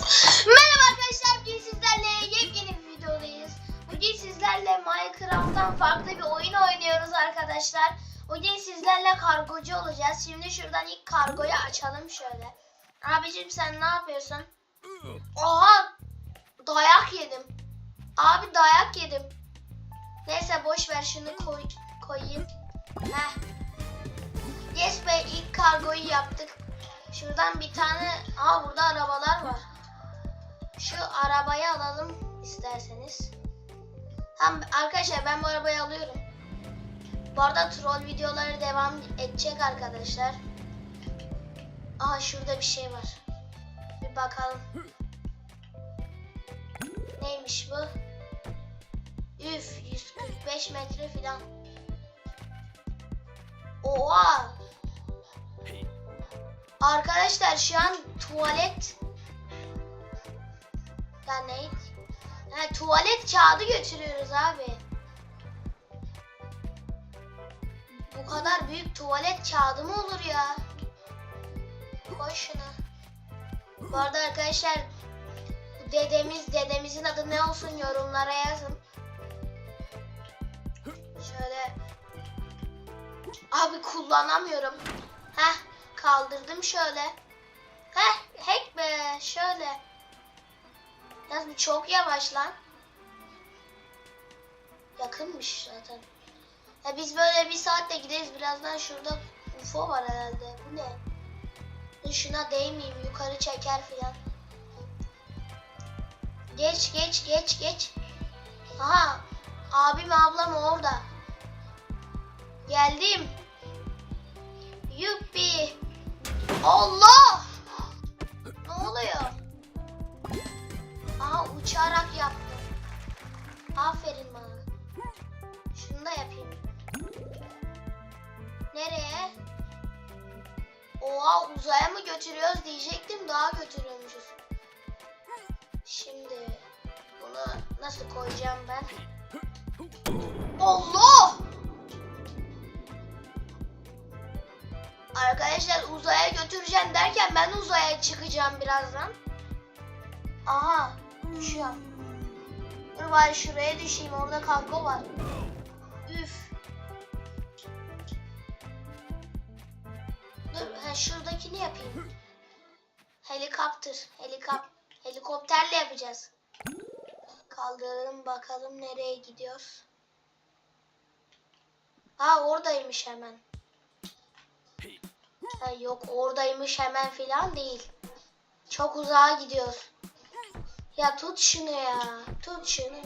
Merhaba arkadaşlar, bugün sizlerle yepyeni bir videodayız. Bugün sizlerle Minecraft'tan farklı bir oyun oynuyoruz arkadaşlar. Bugün sizlerle kargocu olacağız. Şimdi şuradan ilk kargoyu açalım şöyle. Abicim sen ne yapıyorsun? Oha! Dayak yedim. Abi dayak yedim. Neyse boş ver şunu koy, koyayım. Heh. Yes Bey ilk kargoyu yaptık. Şuradan bir tane... Aa burada arabalar var. Şu arabayı alalım isterseniz. Hem arkadaşlar ben bu arabayı alıyorum. Bu arada troll videoları devam edecek arkadaşlar. Aha şurada bir şey var. Bir bakalım. Neymiş bu? Üf 145 metre filan. Oha! Arkadaşlar şu an tuvalet ya ne? Ha, tuvalet kağıdı götürüyoruz abi. Bu kadar büyük tuvalet kağıdı mı olur ya? Koy şunu. Bu arada arkadaşlar dedemiz dedemizin adı ne olsun yorumlara yazın. Şöyle Abi kullanamıyorum. Heh kaldırdım şöyle. Heh hack be şöyle. Yalnız çok yavaş lan. Yakınmış zaten. Ya biz böyle bir saatte gideriz. Birazdan şurada UFO var herhalde. Bu ne? Dur Şuna değmeyeyim. Yukarı çeker filan. Geç geç geç geç. Aha. Abim ablam orada. Geldim. Yuppi. Allah! Ne oluyor? Uçarak yaptım. Aferin bana. Şunu da yapayım. Nereye? Oha uzaya mı götürüyoruz diyecektim daha götürüyormuşuz. Şimdi bunu nasıl koyacağım ben? Allah! Arkadaşlar uzaya götüreceğim derken ben uzaya çıkacağım birazdan. Aha düşüyorum. Dur bari şuraya düşeyim orada kargo var. Üf. Dur ha, şuradakini yapayım. Helikopter. Helikop helikopterle yapacağız. Kaldıralım bakalım nereye gidiyor. Ha oradaymış hemen. Ha, yok oradaymış hemen filan değil. Çok uzağa gidiyoruz. Ya tut şunu ya. Tut şunu.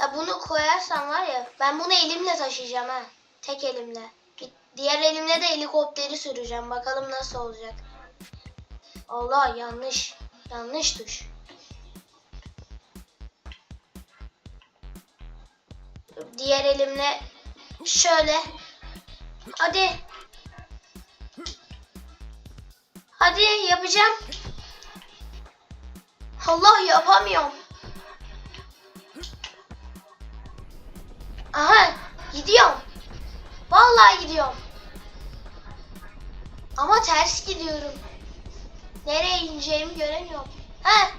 Ya bunu koyarsam var ya ben bunu elimle taşıyacağım ha. Tek elimle. Diğer elimle de helikopteri süreceğim. Bakalım nasıl olacak. Allah yanlış. Yanlış tuş. Diğer elimle şöyle. Hadi. Hadi yapacağım. Allah yapamıyorum. Aha gidiyorum. Vallahi gidiyorum. Ama ters gidiyorum. Nereye ineceğimi göremiyorum. He.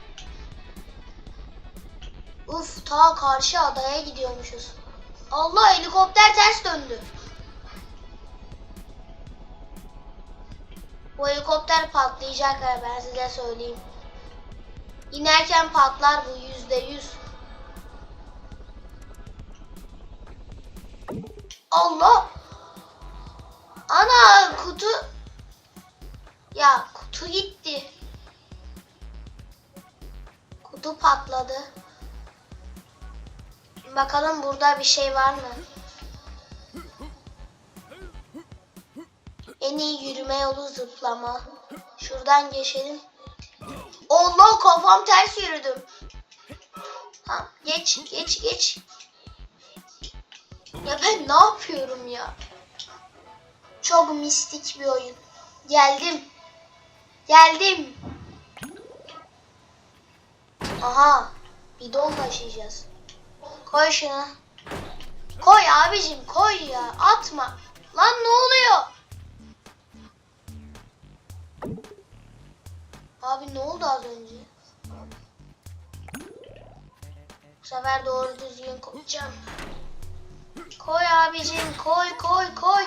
Uf ta karşı adaya gidiyormuşuz. Allah helikopter ters döndü. Bu helikopter patlayacak ha, ben size söyleyeyim. İnerken patlar bu yüzde yüz. Allah! Ana kutu... Ya kutu gitti. Kutu patladı. Bakalım burada bir şey var mı? En iyi yürüme yolu zıplama. Şuradan geçelim. Allah kafam ters yürüdüm. Ha, geç geç geç. Ya ben ne yapıyorum ya? Çok mistik bir oyun. Geldim. Geldim. Aha. Bidon taşıyacağız. Koy şunu. Koy abicim koy ya. Atma. Lan ne oluyor? Abi ne oldu az önce? Bu sefer doğru düzgün koyacağım. Koy abicim koy koy koy.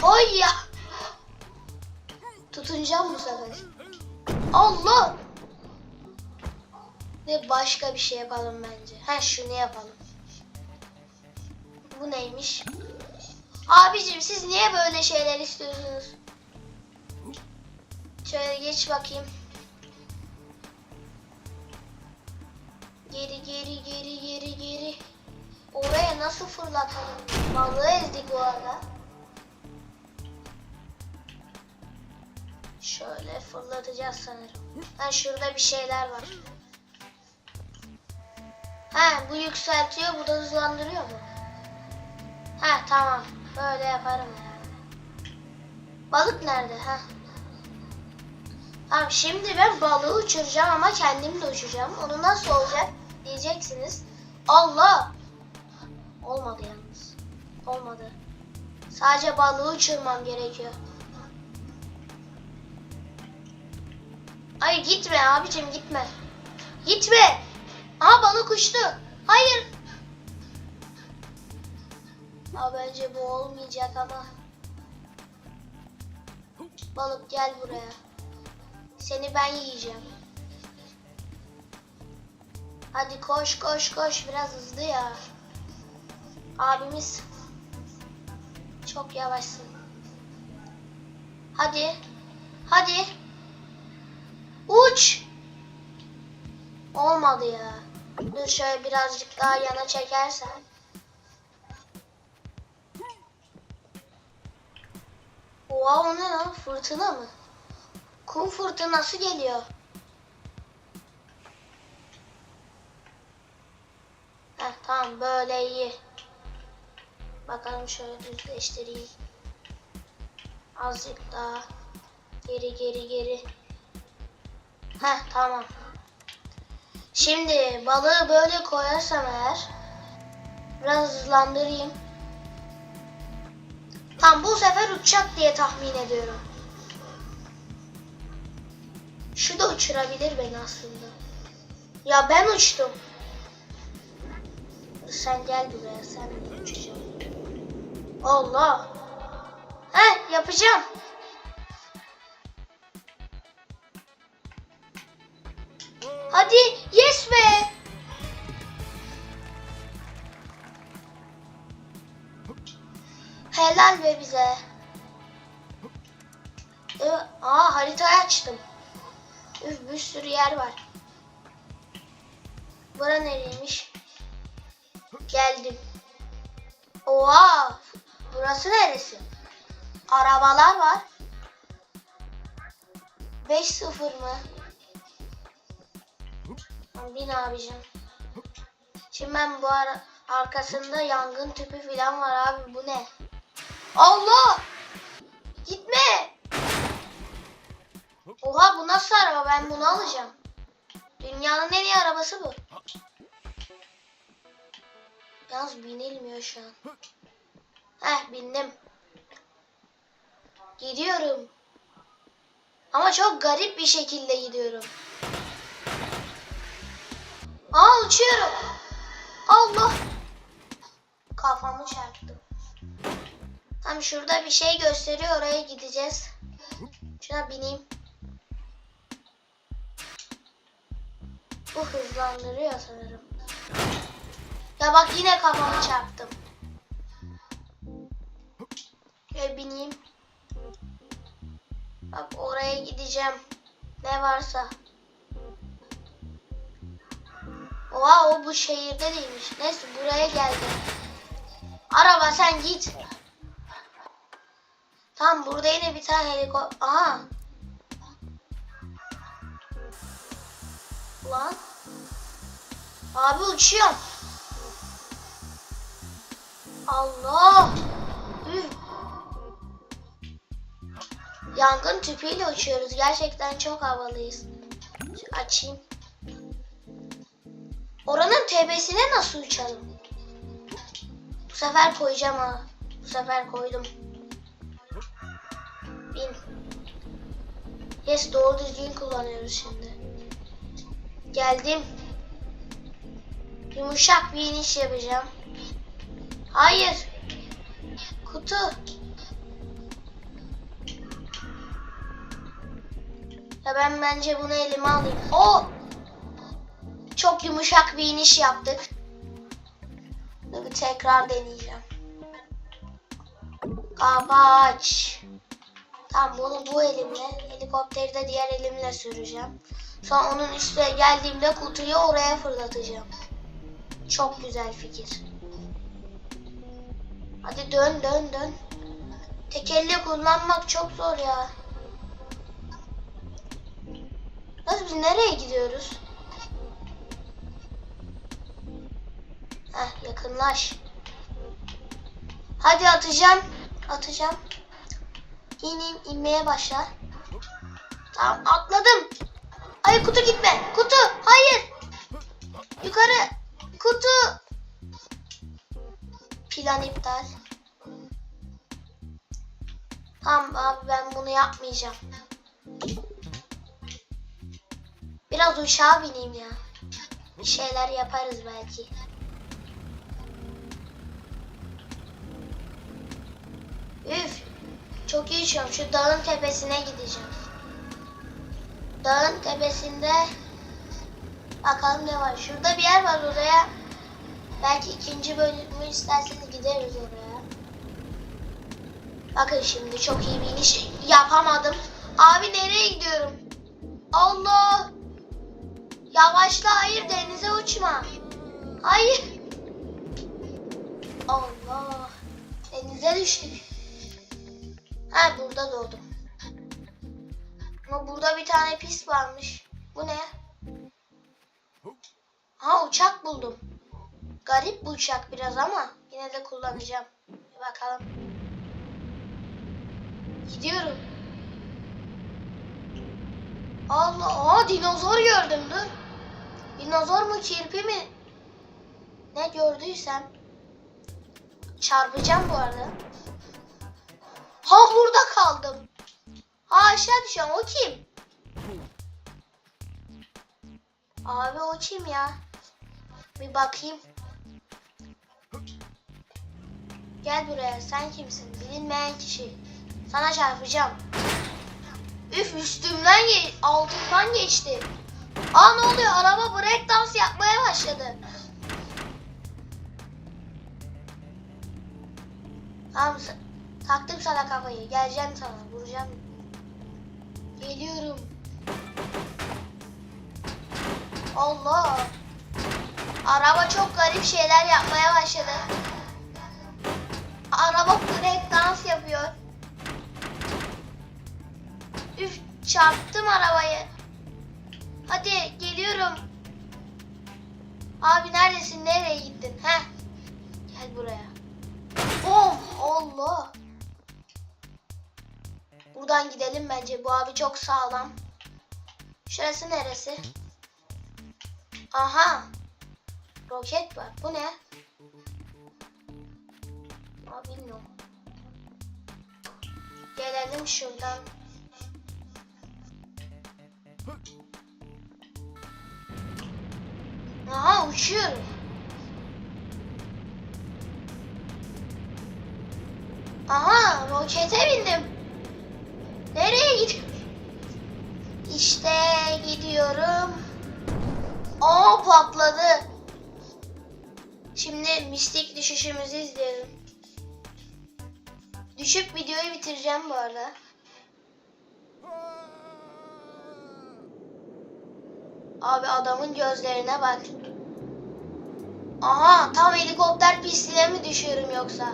Koy ya. Tutunacağım bu sefer. Allah. Ne başka bir şey yapalım bence. Ha şunu yapalım. Bu neymiş? Abicim siz niye böyle şeyler istiyorsunuz? Şöyle geç bakayım. Geri geri geri geri geri. Oraya nasıl fırlatalım? Balığı ezdik bu arada. Şöyle fırlatacağız sanırım. Ha şurada bir şeyler var. Ha bu yükseltiyor, bu da hızlandırıyor mu? Ha tamam. Böyle yaparım herhalde. Balık nerede? Ha. Tamam şimdi ben balığı uçuracağım ama kendim de uçacağım. Onu nasıl olacak diyeceksiniz. Allah! Olmadı yalnız. Olmadı. Sadece balığı uçurmam gerekiyor. Ay gitme abicim gitme. Gitme. Aa balık uçtu. Hayır. Aa, bence bu olmayacak ama. Balık gel buraya. Seni ben yiyeceğim. Hadi koş koş koş biraz hızlı ya. Abimiz çok yavaşsın. Hadi. Hadi. Uç. Olmadı ya. Dur şöyle birazcık daha yana çekersen. Oha o ne lan? Fırtına mı? Kum fırtınası geliyor. Heh, tamam böyle iyi. Bakalım şöyle düzleştireyim. Azıcık daha. Geri geri geri. Heh tamam. Şimdi balığı böyle koyarsam eğer biraz hızlandırayım. Tam bu sefer uçacak diye tahmin ediyorum. Şu da uçurabilir beni aslında. Ya ben uçtum. Sen gel buraya sen de uçacaksın. Allah. Heh yapacağım. Hadi yes be. Helal be bize. Aa haritayı açtım. Üf bir sürü yer var. Bura nereymiş? Geldim. Oha! Burası neresi? Arabalar var. 5-0 mı? Bin abicim. Şimdi ben bu ara arkasında yangın tüpü falan var abi bu ne? Allah! Gitme! Oha bu nasıl araba ben bunu alacağım. Dünyanın en iyi arabası bu. Yalnız binilmiyor şu an. Heh bindim. Gidiyorum. Ama çok garip bir şekilde gidiyorum. Aa uçuyorum. Allah. Kafamı çarptım. Tam şurada bir şey gösteriyor oraya gideceğiz. Şuna bineyim. Bu hızlandırıyor sanırım. Ya bak yine kafamı çarptım. Şöyle bineyim. Bak oraya gideceğim. Ne varsa. Oha o bu şehirde değilmiş. Neyse buraya geldim. Araba sen git. Tamam burada yine bir tane helikopter. Aha. Lan. Abi uçuyorum. Allah. Yangın tüpüyle uçuyoruz. Gerçekten çok havalıyız. Açayım. Oranın tepesine nasıl uçalım? Bu sefer koyacağım ha. Bu sefer koydum. Bin. Yes doğru düzgün kullanıyoruz şimdi. Geldim. Yumuşak bir iniş yapacağım. Hayır. Kutu. Ya ben bence bunu elime alayım. O çok yumuşak bir iniş yaptık. Dur, tekrar deneyeceğim. Kapaç. Tamam bunu bu elimle, helikopteri de diğer elimle süreceğim. Sonra onun üstüne geldiğimde kutuyu oraya fırlatacağım. Çok güzel fikir. Hadi dön dön dön. Tek elle kullanmak çok zor ya. Nasıl biz nereye gidiyoruz? Heh yakınlaş. Hadi atacağım. Atacağım. İn in inmeye başla. Tamam atladım. Hayır kutu gitme. Kutu hayır. Yukarı. Kutu. Plan iptal. Tamam abi ben bunu yapmayacağım. Biraz uçağa bineyim ya. Bir şeyler yaparız belki. Üf. Çok iyi uçuyorum. Şu dağın tepesine gideceğim. Dağın tepesinde bakalım ne var. Şurada bir yer var oraya. Belki ikinci bölümü isterseniz gideriz oraya. Bakın şimdi çok iyi bir iniş yapamadım. Abi nereye gidiyorum? Allah! Yavaşla hayır denize uçma. Hayır. Allah. Denize düştük. Ha burada doğdum. Ama burada bir tane pis varmış. Bu ne? Ha uçak buldum. Garip bu uçak biraz ama yine de kullanacağım. Bir bakalım. Gidiyorum. Allah, aa dinozor gördüm dur. Dinozor mu kirpi mi? Ne gördüysem. Çarpacağım bu arada. Ha burada kaldım. Ha aşağı düşüyorum. O kim? Abi o kim ya? Bir bakayım. Gel buraya. Sen kimsin? Bilinmeyen kişi. Sana çarpacağım. Üf üstümden ge altından geçti. Aa ne oluyor? Araba break dans yapmaya başladı. Tamam taktım sana kafayı. Geleceğim sana. Vuracağım. Geliyorum. Allah. Araba çok garip şeyler yapmaya başladı. Araba break dans yapıyor. Üf çarptım arabayı. Hadi geliyorum. Abi neredesin? Nereye gittin? Heh. Gel buraya. Oh Allah. Buradan gidelim bence. Bu abi çok sağlam. Şurası neresi? Aha. Roket var. Bu ne? Aa, bilmiyorum. Gelelim şuradan. Aha uçuyorum. Aha rokete bindim. İşte gidiyorum. Aa patladı. Şimdi mistik düşüşümüzü izleyelim. Düşüp videoyu bitireceğim bu arada. Abi adamın gözlerine bak. Aha tam helikopter pistine mi düşüyorum yoksa?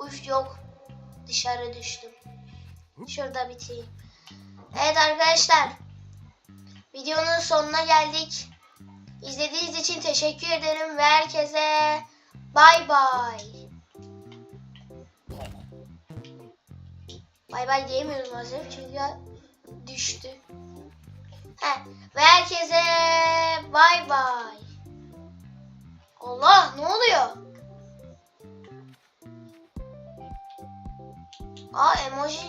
Uf yok. Dışarı düştüm. Şurada bitireyim. Evet arkadaşlar. Videonun sonuna geldik. İzlediğiniz için teşekkür ederim ve herkese bay bay. Bay bay diyemiyoruz maalesef çünkü düştü. He, ve herkese bay bay. Allah ne oluyor? Aa emoji.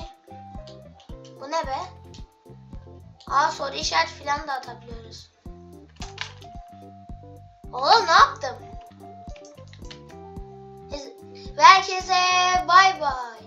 Bu ne be? Aa soru işaret falan da atabiliyoruz. Oğlum ne yaptım? Herkese bay bay.